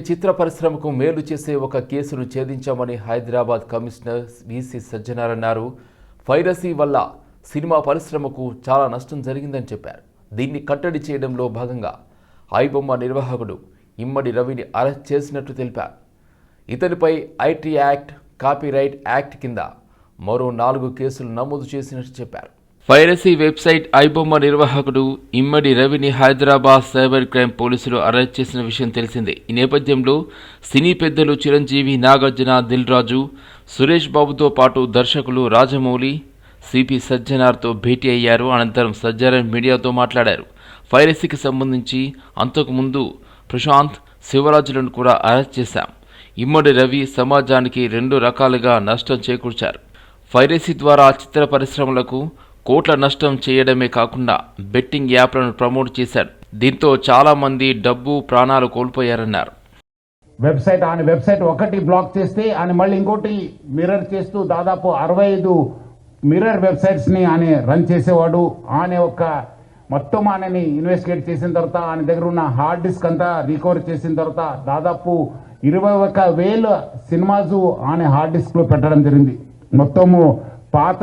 చిత్ర పరిశ్రమకు మేలు చేసే ఒక కేసును ఛేదించామని హైదరాబాద్ కమిషనర్ విసి సజ్జనార్ అన్నారు. పైరసీ వల్ల సినిమా పరిశ్రమకు చాలా నష్టం జరిగిందని చెప్పారు. దీన్ని కట్టడి చేయడంలో భాగంగా ఐబొమ్మ నిర్వాహకుడు ఇమ్మడి రవిని అరెస్ట్ చేసినట్లు తెలిపారు. ఇతనిపై ఐటీ యాక్ట్ కాపీరైట్ యాక్ట్ కింద మరో నాలుగు కేసులు నమోదు చేసినట్టు చెప్పారు. పైరసీ వెబ్సైట్ ఐబొమ్మ నిర్వాహకుడు ఇమ్మడి రవిని హైదరాబాద్ సైబర్ క్రైమ్ పోలీసులు అరెస్ట్ చేసిన విషయం తెలిసిందే. ఈ నేపథ్యంలో సినీ పెద్దలు చిరంజీవి నాగార్జున దిల్ రాజు సురేష్ బాబుతో పాటు దర్శకులు రాజమౌళి సిపి సజ్జనార్తో భేటీ అయ్యారు. అనంతరం సజ్జనార్ మీడియాతో మాట్లాడారు. పైరసీకి సంబంధించి అంతకుముందు ప్రశాంత్ శివరాజులను కూడా అరెస్ట్ చేశాం. ఇమ్మడి రవి సమాజానికి రెండు రకాలుగా నష్టం చేకూర్చారు. పైరసీ ద్వారా చిత్ర పరిశ్రమలకు కోట్ల నష్టం చేయడమే కాకుండా బెట్టింగ్ యాప్లను ప్రమోట్ చేశాడు. దీంతో చాలా మంది డబ్బు ప్రాణాలు కోల్పోయారన్నారు. వెబ్సైట్ ఆయన వెబ్సైట్ ఒకటి బ్లాక్ చేస్తే ఆయన మళ్ళీ ఇంకోటి మిర్రర్ చేస్తూ దాదాపు అరవై ఐదు మిర్రర్ వెబ్సైట్స్ని ఆయన రన్ చేసేవాడు. ఆయన ఒక మొత్తం ఆయనని ఇన్వెస్టిగేట్ చేసిన తర్వాత ఆయన దగ్గర ఉన్న హార్డ్ డిస్క్ అంతా రికవర్ చేసిన తర్వాత దాదాపు ఇరవై ఒక వేల సినిమాస్ ఆయన హార్డ్ డిస్క్లో పెట్టడం జరిగింది. మొత్తము పాత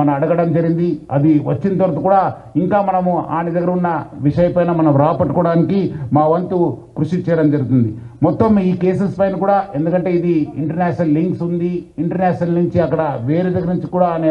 మనం అడగడం జరిగింది. అది వచ్చిన తర్వాత కూడా ఇంకా మనము ఆయన దగ్గర ఉన్న విషయపైన మనం రాపట్టుకోవడానికి మా వంతు కృషి చేయడం జరుగుతుంది. మొత్తం ఈ కేసెస్ పైన కూడా ఎందుకంటే ఇది ఇంటర్నేషనల్ లింక్స్ ఉంది. ఇంటర్నేషనల్ నుంచి అక్కడ వేరే దగ్గర నుంచి కూడా అనే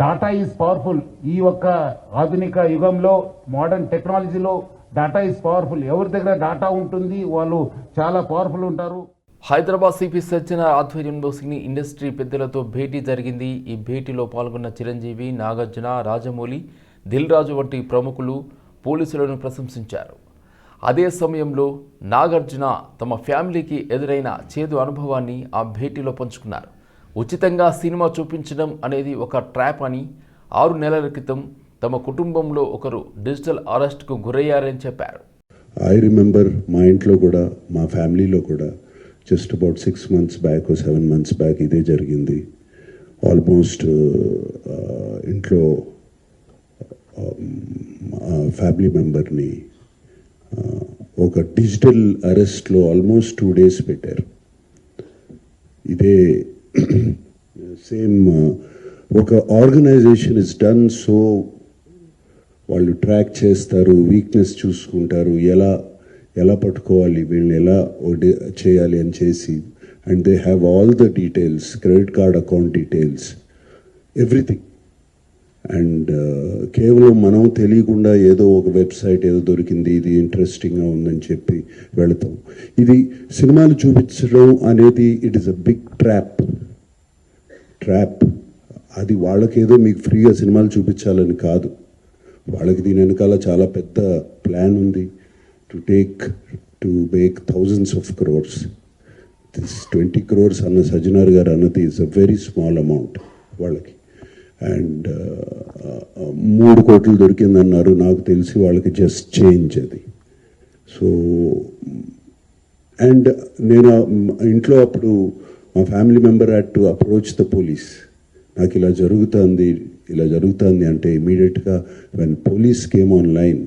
డాటా ఈజ్ పవర్ఫుల్ ఈ ఒక్క ఆధునిక యుగంలో మోడర్న్ టెక్నాలజీలో డాటా ఈజ్ పవర్ఫుల్ ఎవరి దగ్గర డాటా ఉంటుంది వాళ్ళు చాలా పవర్ఫుల్ ఉంటారు. హైదరాబాద్ సిపి సజ్జన ఆధ్వర్యంలో సినీ ఇండస్ట్రీ పెద్దలతో భేటీ జరిగింది. ఈ భేటీలో పాల్గొన్న చిరంజీవి నాగార్జున రాజమౌళి దిల్ రాజు వంటి ప్రముఖులు పోలీసులను ప్రశంసించారు. అదే సమయంలో నాగార్జున తమ ఫ్యామిలీకి ఎదురైన చేదు అనుభవాన్ని ఆ భేటీలో పంచుకున్నారు. ఉచితంగా సినిమా చూపించడం అనేది ఒక ట్రాప్ అని ఆరు నెలల క్రితం తమ కుటుంబంలో ఒకరు డిజిటల్ అరెస్ట్కు గురయ్యారని చెప్పారు. ఐ రిమెంబర్ మా ఇంట్లో కూడా మా ఫ్యామిలీలో కూడా just about six months back seven months back ఇదే జరిగింది. ఆల్మోస్ట్ uh, uh, ఇంట్లో uh, um, ఫ్యామిలీ మెంబర్ని ఒక డిజిటల్ అరెస్ట్లో ఆల్మోస్ట్ టూ డేస్ పెట్టారు. ఇదే సేమ్ uh, ఒక ఆర్గనైజేషన్ ఇస్ డన్ సో వాళ్ళు ట్రాక్ చేస్తారు వీక్నెస్ చూసుకుంటారు ఎలా ఎలా పట్టుకోవాలి వీళ్ళని ఎలా చేయాలి అని చేసి and they have all the details credit card account details everything and కేవలం మనం తెలియకుండా ఏదో ఒక వెబ్సైట్ ఏదో దొరికింది ఇది ఇంట్రెస్టింగ్గా ఉందని చెప్పి వెళతాం. ఇది సినిమాలు చూపించడం అనేది it is a big trap trap. అది వాళ్ళకేదో మీకు ఫ్రీగా సినిమాలు చూపించాలని కాదు. వాళ్ళకి దీని వెనకాల చాలా పెద్ద ప్లాన్ ఉంది. To take to make thousands of crores this twenty crores అన్న సజ్జనార్ గారు అన్నది is a very small amount వాళ్ళకి. అండ్ uh, uh, మూడు కోట్లు దొరికిందన్నారు. నాకు తెలిసి వాళ్ళకి జస్ట్ చేంజ్ అది. సో అండ్ నేను ఇంట్లో అప్పుడు మా family member had to approach the police. నాకు ఇలా జరుగుతుంది ఇలా జరుగుతుంది అంటే ఇమీడియట్గా when police came on line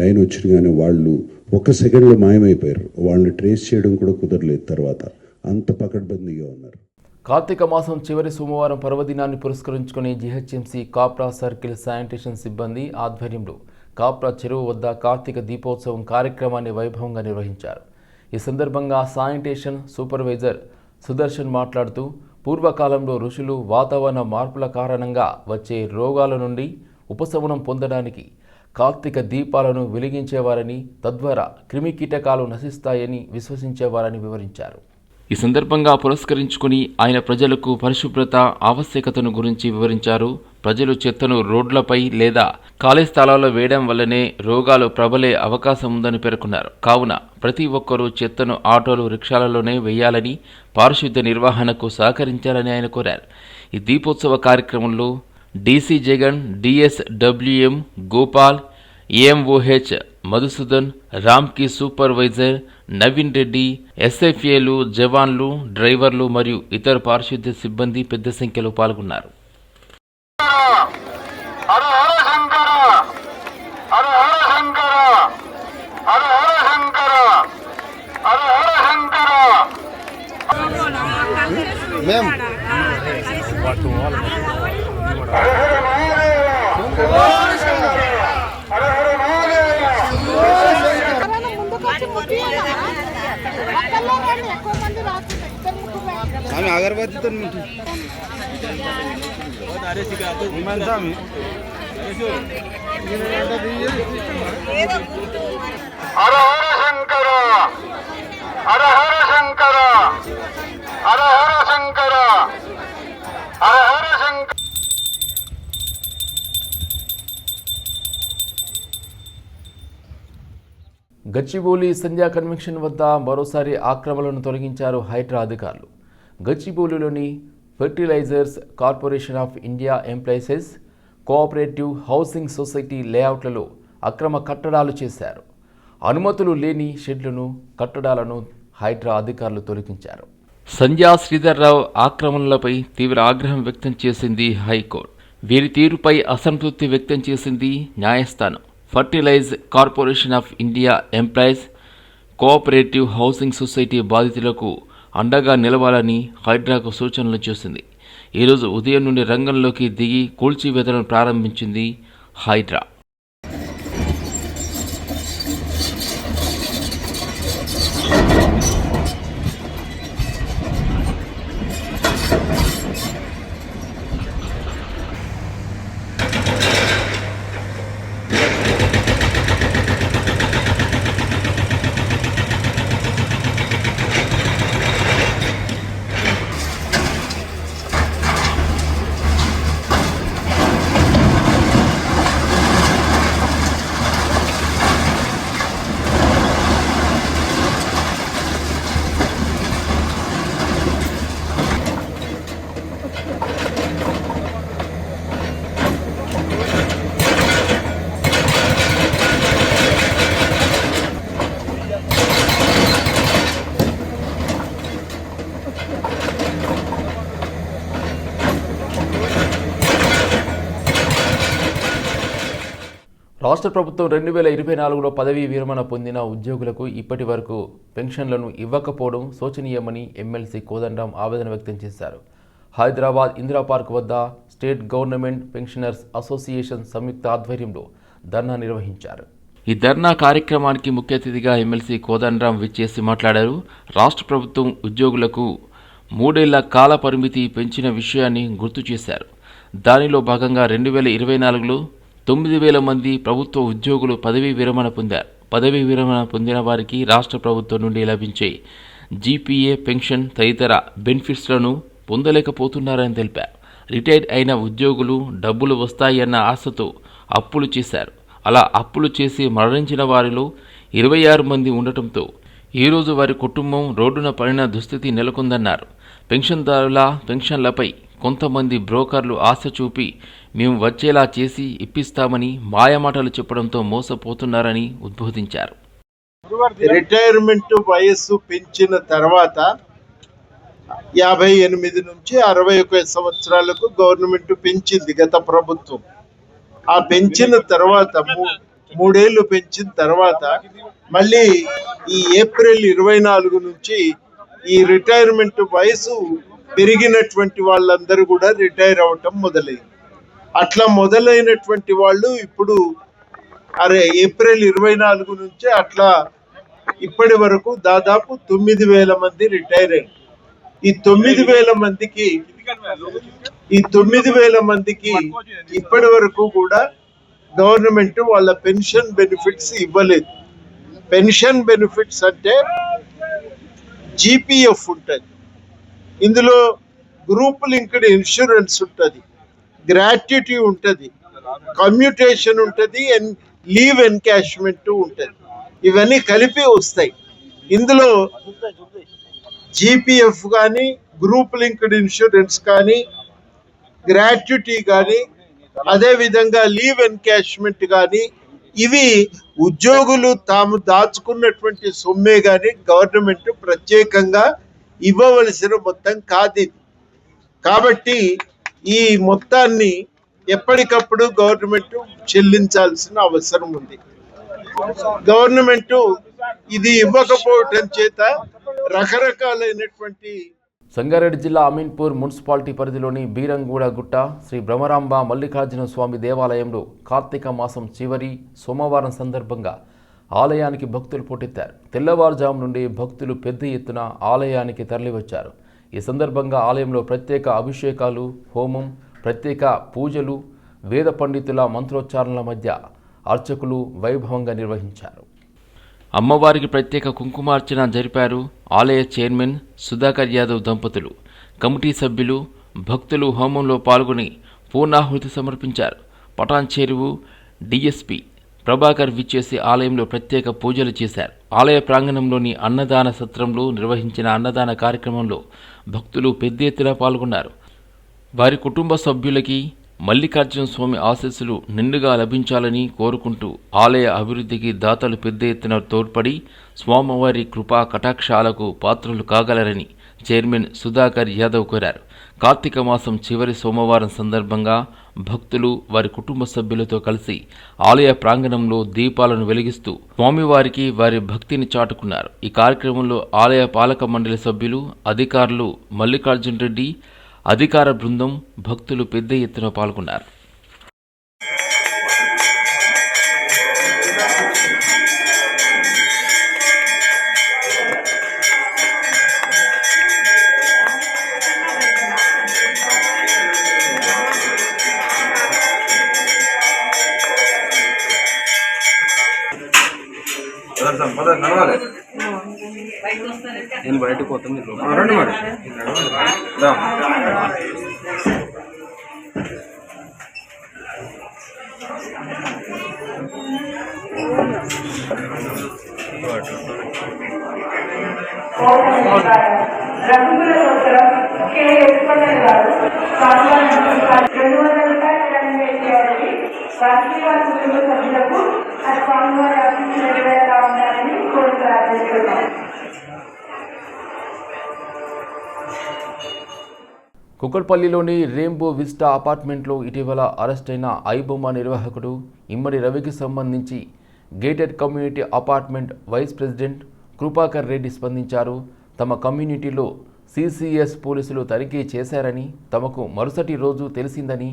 line వచ్చినగానే వాళ్ళు ఒక్క సెకండ్లో మాయమైపోయారు. వాళ్ళని ట్రేస్ చేయడం కూడా కుదరలేదు తర్వాత. అంత పకడ్బందీగా ఉన్నారు. కార్తీక మాసం చివరి సోమవారం పర్వదినాన్ని పురస్కరించుకుని జిహెచ్ఎంసీ కాప్రా సర్కిల్ శానిటేషన్ సిబ్బంది ఆధ్వర్యంలో కాప్రా చెరువు వద్ద కార్తీక దీపోత్సవం కార్యక్రమాన్ని వైభవంగా నిర్వహించారు. ఈ సందర్భంగా శానిటేషన్ సూపర్వైజర్ సుదర్శన్ మాట్లాడుతూ పూర్వకాలంలో ఋషులు వాతావరణ మార్పుల కారణంగా వచ్చే రోగాల నుండి ఉపశమనం పొందడానికి కార్తీక దీపాలను వెలిగించేవారని తద్వారా క్రిమి కీటకాలు నశిస్తాయని విశ్వసించేవారని వివరించారు. ఈ సందర్భంగా పురస్కరించుకుని ఆయన ప్రజలకు పరిశుభ్రత ఆవశ్యకతను గురించి వివరించారు. ప్రజలు చెత్తను రోడ్లపై లేదా ఖాళీ స్థలాల్లో వేయడం వల్లనే రోగాలు ప్రబలే అవకాశం ఉందని పేర్కొన్నారు. కావున ప్రతి ఒక్కరూ చెత్తను ఆటోలు రిక్షాలలోనే వేయాలని పారిశుద్ధ్య నిర్వహణకు సహకరించాలని ఆయన కోరారు. ఈ దీపోత్సవ కార్యక్రమంలో DC Jagan DSWM Gopal AMOH Madhusudan Ramky supervisor Naveen Reddy ఎస్ఎఫ్ఏలు జవాన్లు డ్రైవర్లు మరియు ఇతర పారిశుద్ధ్య సిబ్బంది పెద్ద సంఖ్యలో పాల్గొన్నారు. రండి. ఆమె అగరబత్తితో ముట్టి స్వామి హర హర శంకర హర హర శంకర హర హర శంకర హర గచ్చిబౌలి సంధ్యా కన్వెన్షన్ వద్ద మరోసారి ఆక్రమణలను తొలగించారు హైడ్రా అధికారులు. గచ్చిబౌలిలోని fertilisers corporation of India employees cooperative housing society లేఅవుట్లలో అక్రమ కట్టడాలు చేశారు. అనుమతులు లేని షెడ్లను కట్టడాలను హైడ్రా అధికారులు తొలగించారు. సంధ్యా శ్రీధర్రావు ఆక్రమణలపై తీవ్ర ఆగ్రహం వ్యక్తం చేసింది హైకోర్టు. వీరి తీరుపై అసంతృప్తి వ్యక్తం చేసింది న్యాయస్థానం. Fertilise corporation of India employees cooperative housing society బాధితులకు అండగా నిలవాలని హైడ్రాకు సూచనలు చేసింది. ఈరోజు ఉదయం నుండి రంగంలోకి దిగి కూల్చివేతలను ప్రారంభించింది హైడ్రా. రాష్ట్ర ప్రభుత్వం రెండు వేల ఇరవై నాలుగులో పదవీ విరమణ పొందిన ఉద్యోగులకు ఇప్పటి వరకు పెన్షన్లను ఇవ్వకపోవడం శోచనీయమని ఎమ్మెల్సీ కోదండరాం ఆవేదన వ్యక్తం చేశారు. హైదరాబాద్ ఇందిరా పార్క్ వద్ద స్టేట్ గవర్నమెంట్ పెన్షనర్స్ అసోసియేషన్ సంయుక్త ఆధ్వర్యంలో ధర్నా నిర్వహించారు. ఈ ధర్నా కార్యక్రమానికి ముఖ్య అతిథిగా ఎమ్మెల్సీ కోదండరాం విచ్చేసి మాట్లాడారు. రాష్ట్ర ప్రభుత్వం ఉద్యోగులకు మూడేళ్ళ కాల పరిమితి పెంచిన విషయాన్ని గుర్తు చేశారు. దానిలో భాగంగా రెండు వేల ఇరవై నాలుగులో తొమ్మిది వేల మంది ప్రభుత్వ ఉద్యోగులు పదవీ విరమణ పొందారు పదవీ విరమణ పొందిన వారికి రాష్ట్ర ప్రభుత్వం నుండి లభించే జీపీఏ పెన్షన్ తదితర బెనిఫిట్స్లను పొందలేకపోతున్నారని తెలిపారు రిటైర్ అయిన ఉద్యోగులు డబ్బులు వస్తాయన్న ఆశతో అప్పులు చేశారు. అలా అప్పులు చేసి మరణించిన వారిలో ఇరవై ఆరు మంది ఉండటంతో ఈరోజు వారి కుటుంబం రోడ్డున పడిన దుస్థితి నెలకొందన్నారు. పెన్షన్దారుల పెన్షన్లపై కొంతమంది బ్రోకర్లు ఆశ చూపి మేము వచ్చేలా చేసి ఇప్పిస్తామని మాయమాటలు చెప్పడంతో మోసపోతున్నారని ఉద్బోధించారు. రిటైర్మెంట్ వయస్సు పెంచిన తర్వాత యాభై ఎనిమిది నుంచి అరవై ఒక సంవత్సరాలకు గవర్నమెంట్ పెంచింది గత ప్రభుత్వం. ఆ పెంచిన తర్వాత మూ- మూడేళ్ళు పెంచిన తర్వాత మళ్ళీ ఈ ఏప్రిల్ ఇరవై నాలుగు నుంచి ఈ రిటైర్మెంట్ వయసు పెరిగినటువంటి వాళ్ళందరూ కూడా రిటైర్ అవ్వటం మొదలైంది. అట్లా మొదలైనటువంటి వాళ్ళు ఇప్పుడు అరే ఏప్రిల్ ఇరవై నాలుగు నుంచి అట్లా ఇప్పటి వరకు దాదాపు తొమ్మిది వేల మంది రిటైర్ అయ్యారు. ఈ తొమ్మిది వేల మందికి ఈ తొమ్మిది వేల మందికి ఇప్పటి వరకు కూడా గవర్నమెంట్ వాళ్ళ పెన్షన్ బెనిఫిట్స్ ఇవ్వలేదు. పెన్షన్ బెనిఫిట్స్ అంటే జీపీఎఫ్ ఉంటుంది. ఇందులో గ్రూప్ లింక్డ్ ఇన్సూరెన్స్ ఉంటుంది గ్రాట్యుటీ ఉంటుంది కమ్యూటేషన్ ఉంటుంది అండ్ లీవ్ ఎన్కాష్మెంట్ ఉంటుంది. ఇవన్నీ కలిపి వస్తాయి. ఇందులో జీపీఎఫ్ కానీ గ్రూప్ లింక్డ్ ఇన్సూరెన్స్ కానీ గ్రాట్యుటీ కానీ అదేవిధంగా లీవ్ ఎన్కాష్మెంట్ కానీ ఇవి ఉద్యోగులు తాము దాచుకున్నటువంటి సొమ్మే కానీ గవర్నమెంట్ ప్రత్యేకంగా ఇవ్వవలసిన మొత్తం కాదు ఇది. కాబట్టి ఈ మొత్తాన్ని ఎప్పటికప్పుడు గవర్నమెంట్ చెల్లించాల్సిన అవసరం ఉంది. గవర్నమెంట్ ఇది ఇవ్వకపోవటం చేత రకరకాలైనటువంటి సంగారెడ్డి జిల్లా అమీన్పూర్ మున్సిపాలిటీ పరిధిలోని బీరంగూడ గుట్ట శ్రీ భ్రమరాంబ మల్లికార్జున స్వామి దేవాలయంలో కార్తీక మాసం చివరి సోమవారం సందర్భంగా ఆలయానికి భక్తులు పోటెత్తారు. తెల్లవారుజాము నుండి భక్తులు పెద్ద ఎత్తున ఆలయానికి తరలివచ్చారు. ఈ సందర్భంగా ఆలయంలో ప్రత్యేక అభిషేకాలు హోమం ప్రత్యేక పూజలు వేద పండితుల మంత్రోచ్చారణల మధ్య అర్చకులు వైభవంగా నిర్వహించారు. అమ్మవారికి ప్రత్యేక కుంకుమార్చన జరిపారు ఆలయ చైర్మన్ సుధాకర్ యాదవ్ దంపతులు. కమిటీ సభ్యులు భక్తులు హోమంలో పాల్గొని పూర్ణాహుతి సమర్పించారు. పటాన్ చెరువు డిఎస్పి ప్రభాకర్ విచ్చేసి ఆలయంలో ప్రత్యేక పూజలు చేశారు. ఆలయ ప్రాంగణంలోని అన్నదాన సత్రంలో నిర్వహించిన అన్నదాన కార్యక్రమంలో భక్తులు పెద్ద ఎత్తున పాల్గొన్నారు. వారి కుటుంబ సభ్యులకి మల్లికార్జున స్వామి ఆశీస్సులు నిండుగా లభించాలని కోరుకుంటూ ఆలయ అభివృద్ధికి దాతలు పెద్ద ఎత్తున తోడ్పడి స్వామివారి కృపా కటాక్షాలకు పాత్రలు కాగలరని చైర్మన్ సుధాకర్ యాదవ్ కోరారు. కార్తీక మాసం చివరి సోమవారం సందర్భంగా భక్తులు వారి కుటుంబ సభ్యులతో కలిసి ఆలయ ప్రాంగణంలో దీపాలను వెలిగిస్తూ స్వామివారికి వారి భక్తిని చాటుకున్నారు. ఈ కార్యక్రమంలో ఆలయ పాలక మండలి సభ్యులు అధికారులు మల్లికార్జున్ రెడ్డి అధికార బృందం భక్తులు పెద్ద ఎత్తున పాల్గొన్నారు. నేను బయటకు పోతాను రండి మరి రా. రంగుల సూత్రం కె ఎస్పన్నర్ గారు స్వామివారి రెండు వందల రూపాయలు కుటుంబ సభ్యులకు ఆ స్వామివారి కోరి ప్రార్థిస్తున్నాం రెయిన్బో విస్టా అపార్ట్మెంట్లో ఇటీవల అరెస్ట్ అయిన ఐబొమ్మ నిర్వాహకుడు ఇమ్మడి రవికి సంబంధించి gated community apartment vice president Kripakar Reddy స్పందించారు. తమ కమ్యూనిటీలో సిసిఎస్ పోలీసులు తనిఖీ చేశారని తమకు మరుసటి రోజు తెలిసిందని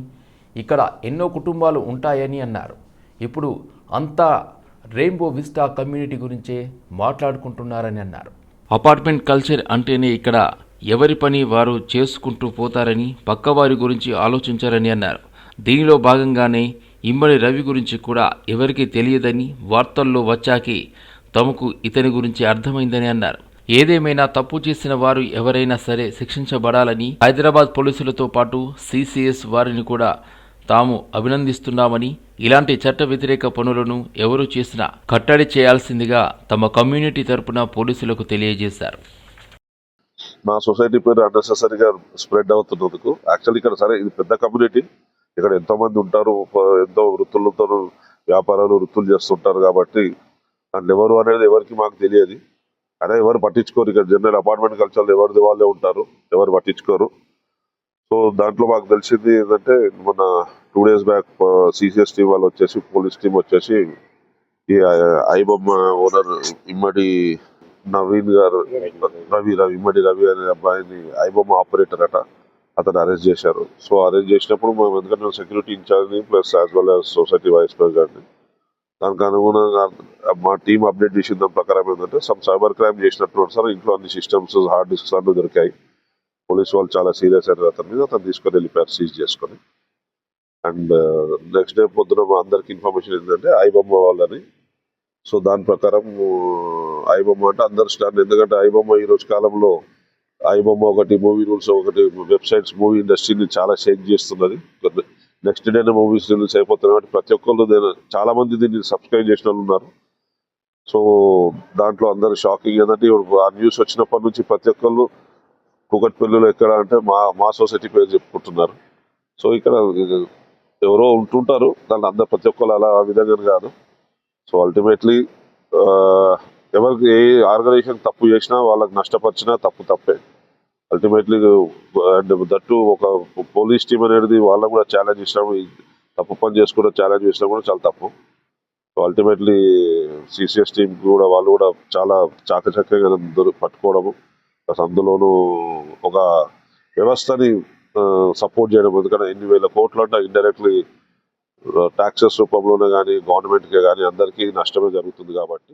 ఇక్కడ ఎన్నో కుటుంబాలు ఉంటాయని అన్నారు. ఇప్పుడు అంతా రెయిన్బో విస్టా కమ్యూనిటీ గురించే మాట్లాడుకుంటున్నారని అన్నారు. అపార్ట్మెంట్ కల్చర్ అంటేనే ఇక్కడ ఎవరి పని వారు చేసుకుంటూ పోతారని పక్కవారి గురించి ఆలోచించారని అన్నారు. దీనిలో భాగంగానే ఇమ్మడి రవి గురించి కూడా ఎవరికీ తెలియదని వార్తల్లో వచ్చాకే తమకు ఇతని గురించి అర్థమైందని అన్నారు. ఏదేమైనా తప్పు చేసిన వారు ఎవరైనా సరే శిక్షించబడాలని హైదరాబాద్ పోలీసులతో పాటు సిసిఎస్ వారిని కూడా తాము అభినందిస్తున్నామని ఇలాంటి చట్ట వ్యతిరేక పనులను ఎవరు చేసినా కట్టడి చేయాల్సిందిగా తమ కమ్యూనిటీ తరపున పోలీసులకు తెలియజేశారు. మా సొసైటీ పేరు అన్నెసెసరీగా స్ప్రెడ్ అవుతున్నందుకు యాక్చువల్లీ ఇక్కడ సరే ఇది పెద్ద కమ్యూనిటీ. ఇక్కడ ఎంతో మంది ఉంటారు ఎంతో వృత్తులతో వ్యాపారాలు వృత్తులు చేస్తుంటారు కాబట్టి అండ్ ఎవరు అనేది ఎవరికి మాకు తెలియదు. అదే ఎవరు పట్టించుకోరు ఇక్కడ. జనరల్ అపార్ట్మెంట్ కల్చర్లో ఎవరిది వాళ్ళే ఉంటారు ఎవరు పట్టించుకోరు. సో దాంట్లో మాకు తెలిసింది ఏంటంటే మన two days back CCS team వాళ్ళు వచ్చేసి పోలీస్ టీం వచ్చేసి ఈ ఐబొమ్మ ఓనర్ ఇమ్మడి నవీన్ గారు రవి రవి ఇమ్మడి రవి అనే అబ్బాయిని ఐబొమ్మ ఆపరేటర్ అట అతను అరెస్ట్ చేశారు. సో అరెస్ట్ చేసినప్పుడు మేము ఎందుకంటే security ఇన్ఛార్జ్ని plus as well as society vice ప్రెసిడెంట్ని దానికి అనుగుణంగా మా టీం అప్డేట్ చేసిన దాని ప్రకారం ఏంటంటే సమ్ సైబర్ క్రైమ్ చేసినట్టు సార్. ఇంట్లో అన్ని సిస్టమ్స్ హార్డ్ డిస్క్స్ అన్ని దొరికాయి. పోలీస్ వాళ్ళు చాలా సీరియస్ అయిన అతని మీద. అతను తీసుకొని వెళ్ళిపోయారు సీజ్ చేసుకొని. అండ్ నెక్స్ట్ డే పొద్దున మా అందరికి ఇన్ఫర్మేషన్ ఏంటంటే ఐబొమ్మ వాళ్ళని. సో దాని ప్రకారం ఐబొమ్మ అంటే అందరు స్టాండ్ ఎందుకంటే ఐబొమ్మ ఈ రోజు కాలంలో ఐబొమ్మ ఒకటి మూవీ రూల్స్ ఒకటి వెబ్సైట్స్ మూవీ ఇండస్ట్రీని చాలా షేక్ చేస్తున్నది. నెక్స్ట్ డే మూవీస్ రిలీజ్ అయిపోతున్నాయి. కాబట్టి ప్రతి ఒక్కళ్ళు దీన్ని- చాలా మంది దీన్ని సబ్స్క్రైబ్ చేసిన వాళ్ళు ఉన్నారు. సో దాంట్లో అందరు షాకింగ్ ఏంటంటే ఇప్పుడు ఆ న్యూస్ వచ్చినప్పటి నుంచి ప్రతి ఒక్కళ్ళు పెళ్ళిలో ఎక్కడ అంటే మా మా సొసైటీ పేరు చెప్పుకుంటున్నారు. సో ఇక్కడ ఎవరో ఉంటుంటారు. దాన్ని అందరు ప్రతి ఒక్కరు అలా ఆ విధంగా కాదు. సో అల్టిమేట్లీ ఎవరికి ఏ ఆర్గనైజేషన్ తప్పు చేసినా వాళ్ళకి నష్టపరిచినా తప్పు తప్పే. అల్టిమేట్లీ అండ్ దట్టు ఒక పోలీస్ టీం అనేది వాళ్ళకు కూడా ఛాలెంజ్ ఇచ్చినప్పుడు తప్పు పని చేసుకుంటే ఛాలెంజ్ చేసినా కూడా చాలా తప్పు. సో అల్టిమేట్లీ సిసిఎస్ టీం కూడా వాళ్ళు కూడా చాలా చాకచక్యంగా దొరి- పట్టుకోవడము. ప్లస్ అందులోనూ ఒక వ్యవస్థని సపోర్ట్ చేయడం ఎందుకంటే ఎన్ని వేల కోట్లు అంటే ఇండైరెక్ట్లీ ట్యాక్సెస్ రూపంలోనే కానీ గవర్నమెంట్కే కానీ అందరికీ నష్టమే జరుగుతుంది కాబట్టి